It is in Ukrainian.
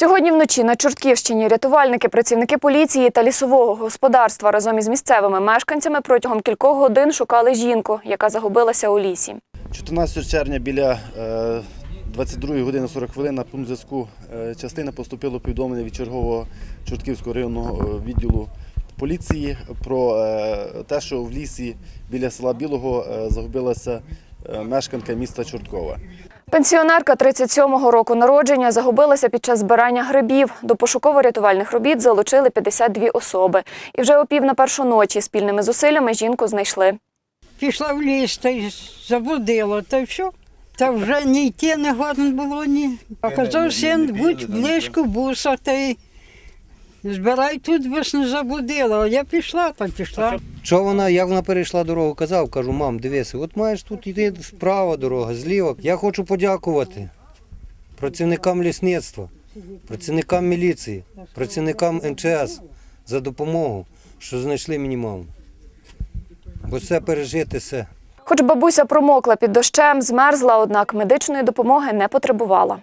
Сьогодні вночі на Чортківщині рятувальники, працівники поліції та лісового господарства разом із місцевими мешканцями протягом кількох годин шукали жінку, яка загубилася у лісі. 14 червня біля е, 22 години 40 хвилин на пункт зв'язку е, частини поступило повідомлення від чергового Чортківського районного е, відділу поліції про е, те, що в лісі біля села Білого е, загубилася е, мешканка міста Чорткова. Пенсіонерка 37-го року народження загубилася під час збирання грибів. До пошуково-рятувальних робіт залучили 52 особи. І вже о пів на першу ночі спільними зусиллями жінку знайшли. Пішла в ліс та й забудила, та й все. Та вже ні йти не годно було, ні. А казав син, будь близько буса, та й збирай тут, бо ж не заблудила. А я пішла, та пішла. Що вона, як вона перейшла дорогу, казав, кажу, мам, дивися, от маєш тут йти справа дорога, зліва. Я хочу подякувати працівникам лісництва, працівникам міліції, працівникам МЧС за допомогу, що знайшли мені маму. Бо все пережити все. Хоч бабуся промокла під дощем, змерзла, однак медичної допомоги не потребувала.